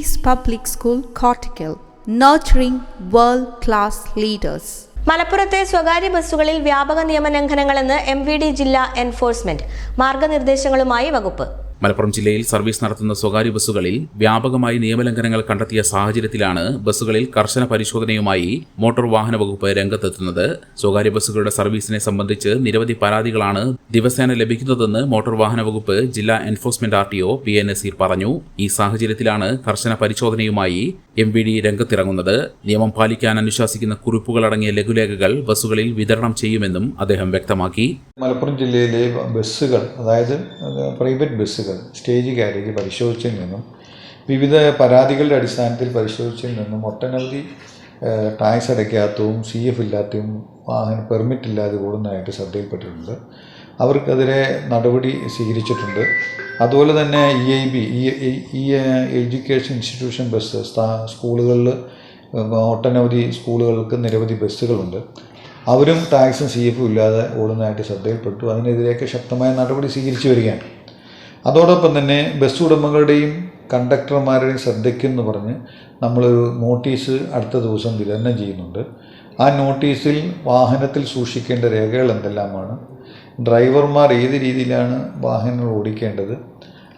Peace Public School, Cortical, nurturing world class leaders. മലപ്പുറത്തെ സ്വകാര്യ ബസ്സുകളിൽ വ്യാപക നിയമലംഘനങ്ങളെന്ന് എം വി ഡി ജില്ലാ എൻഫോഴ്സ്മെന്റ് മാർഗനിർദ്ദേശങ്ങളുമായി വകുപ്പ് മലപ്പുറം ജില്ലയിൽ സർവീസ് നടത്തുന്ന സ്വകാര്യ ബസ്സുകളിൽ വ്യാപകമായി നിയമലംഘനങ്ങൾ കണ്ടെത്തിയ സാഹചര്യത്തിലാണ് ബസ്സുകളിൽ കർശന പരിശോധനയുമായി മോട്ടോർ വാഹന വകുപ്പ് രംഗത്തെത്തുന്നത്. സ്വകാര്യ ബസ്സുകളുടെ സർവീസിനെ സംബന്ധിച്ച് നിരവധി പരാതികളാണ് ദിവസേന ലഭിക്കുന്നതെന്ന് മോട്ടോർ വാഹന വകുപ്പ് ജില്ലാ enforcement R T O P N Nazir പറഞ്ഞു. ഈ സാഹചര്യത്തിലാണ് കർശന പരിശോധനയുമായി എം വി ഡി രംഗത്തിറങ്ങുന്നത്. നിയമം പാലിക്കാൻ അനുശാസിക്കുന്ന കുറിപ്പുകളടങ്ങിയ ലഘുലേഖകൾ ബസ്സുകളിൽ വിതരണം ചെയ്യുമെന്നും അദ്ദേഹം വ്യക്തമാക്കി. മലപ്പുറം ജില്ലയിലെ ബസ്സുകൾ അതായത് പ്രൈവറ്റ് ബസ്സുകൾ സ്റ്റേജ് കാരേജ് പരിശോധിച്ചതിൽ നിന്നും വിവിധ പരാതികളുടെ അടിസ്ഥാനത്തിൽ പരിശോധിച്ചതിൽ നിന്നും ഒട്ടനവധി ടാക്സ് അടയ്ക്കാത്തതും സി എഫ് ഇല്ലാത്തതും വാഹന പെർമിറ്റ് ഇല്ലാതെ കൂടുന്നതായിട്ട് ശ്രദ്ധയിൽപ്പെട്ടിട്ടുണ്ട്. അവർക്കെതിരെ നടപടി സ്വീകരിച്ചിട്ടുണ്ട്. അതുപോലെ തന്നെ ഇ ഐ ബി ഈ എഡ്യൂക്കേഷൻ ഇൻസ്റ്റിറ്റ്യൂഷൻ ബസ് സ്കൂളുകളിൽ ഒട്ടനവധി സ്കൂളുകൾക്ക് നിരവധി ബസ്സുകളുണ്ട്. അവരും ടാക്സും സി എഫും ഇല്ലാതെ ഓടുന്നതായിട്ട് ശ്രദ്ധയിൽപ്പെട്ടു. അതിനെതിരെയൊക്കെ ശക്തമായ നടപടി സ്വീകരിച്ചു വരികയാണ്. അതോടൊപ്പം തന്നെ ബസ് ഉടമകളുടെയും കണ്ടക്ടർമാരുടെയും ശ്രദ്ധയ്ക്കെന്ന് പറഞ്ഞ് നമ്മളൊരു നോട്ടീസ് അടുത്ത ദിവസം വിതരണം ചെയ്യുന്നുണ്ട്. ആ നോട്ടീസിൽ വാഹനത്തിൽ സൂക്ഷിക്കേണ്ട രേഖകൾ എന്തെല്ലാമാണ്? ഡ്രൈവർമാർ ഏത് രീതിയിലാണ് വാഹനങ്ങൾ ഓടിക്കേണ്ടത്?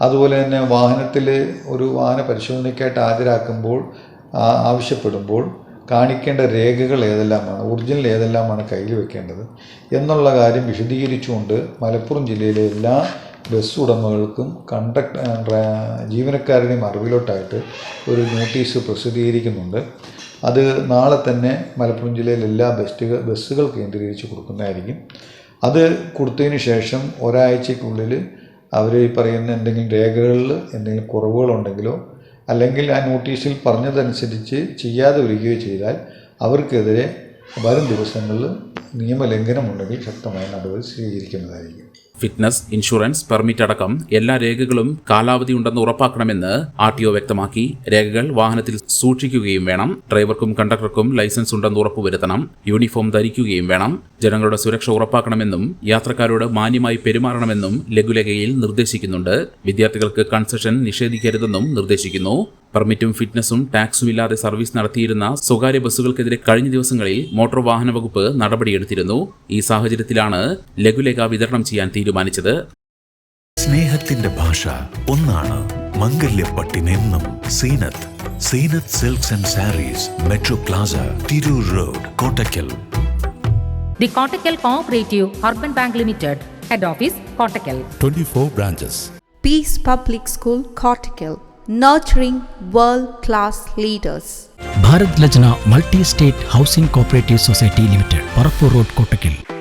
അതുപോലെ തന്നെ വാഹനത്തിൽ ഒരു വാഹന പരിശോധനയ്ക്കായിട്ട് ഹാജരാക്കുമ്പോൾ ആവശ്യപ്പെടുമ്പോൾ കാണിക്കേണ്ട രേഖകൾ ഏതെല്ലാമാണ് ഒറിജിനൽ ഏതെല്ലാമാണ് കയ്യിൽ വെക്കേണ്ടത് എന്നുള്ള കാര്യം വിശദീകരിച്ചുകൊണ്ട് മലപ്പുറം ജില്ലയിലെ എല്ലാ ബസ് ഉടമകൾക്കും കണ്ടക്ട് ജീവനക്കാരുടെയും അറിവിലോട്ടായിട്ട് ഒരു നോട്ടീസ് പ്രസിദ്ധീകരിക്കുന്നുണ്ട്. അത് നാളെ തന്നെ മലപ്പുറം ജില്ലയിലെ എല്ലാ ബസ്സുകൾ കേന്ദ്രീകരിച്ച് കൊടുക്കുന്നതായിരിക്കും. അത് കൊടുത്തതിന് ശേഷം ഒരാഴ്ചക്കുള്ളിൽ അവർ ഈ പറയുന്ന എന്തെങ്കിലും രേഖകളിൽ എന്തെങ്കിലും കുറവുകളുണ്ടെങ്കിലോ അല്ലെങ്കിൽ ആ നോട്ടീസിൽ പറഞ്ഞതനുസരിച്ച് ചെയ്യാതെ വരികയോ ചെയ്താൽ അവർക്കെതിരെ വരും ദിവസങ്ങളിൽ നിയമലംഘനമുണ്ടെങ്കിൽ ശക്തമായ നടപടി സ്വീകരിക്കുന്നതായിരിക്കും. ഫിറ്റ്നസ് ഇൻഷുറൻസ് പെർമിറ്റ് അടക്കം എല്ലാ രേഖകളും കാലാവധി ഉണ്ടെന്ന് ഉറപ്പാക്കണമെന്ന് ആർ ടി ഒ വ്യക്തമാക്കി. രേഖകൾ വാഹനത്തിൽ സൂക്ഷിക്കുകയും വേണം. ഡ്രൈവർക്കും കണ്ടക്ടർക്കും ലൈസൻസ് ഉണ്ടെന്ന് ഉറപ്പുവരുത്തണം. യൂണിഫോം ധരിക്കുകയും വേണം. ജനങ്ങളുടെ സുരക്ഷ ഉറപ്പാക്കണമെന്നും യാത്രക്കാരോട് മാന്യമായി പെരുമാറണമെന്നും ലഘുലേഖയിൽ നിർദ്ദേശിക്കുന്നുണ്ട്. വിദ്യാർത്ഥികൾക്ക് കൺസെഷൻ നിഷേധിക്കരുതെന്നും നിർദ്ദേശിക്കുന്നു. പെർമിറ്റും ഫിറ്റ്നസും ടാക്സും ഇല്ലാതെ സർവീസ് നടത്തിയിരുന്ന സ്വകാര്യ ബസ്സുകൾക്കെതിരെ കഴിഞ്ഞ ദിവസങ്ങളിൽ മോട്ടോർ വാഹന വകുപ്പ് നടപടിയെടുത്തിരുന്നു. ഈ സാഹചര്യത്തിലാണ് ലഘുലേഖ വിതരണം ചെയ്യാൻ തീരുമാനിച്ചത്. സ്നേഹത്തിന്റെ ഭാഷ ഒന്നാണ് മംഗല്യപ്പട്ടിനെന്നും Zeenath Zeenath silks and sarees Metro Plaza Tirur road Kottakkal. The Kottakkal cooperative urban bank limited head office Kottakkal 24 branches. Peace public school Cortical, nurturing world class leaders. Bharat Lajna Multi State Housing Cooperative Society Limited, Parapur Road, Kotakil.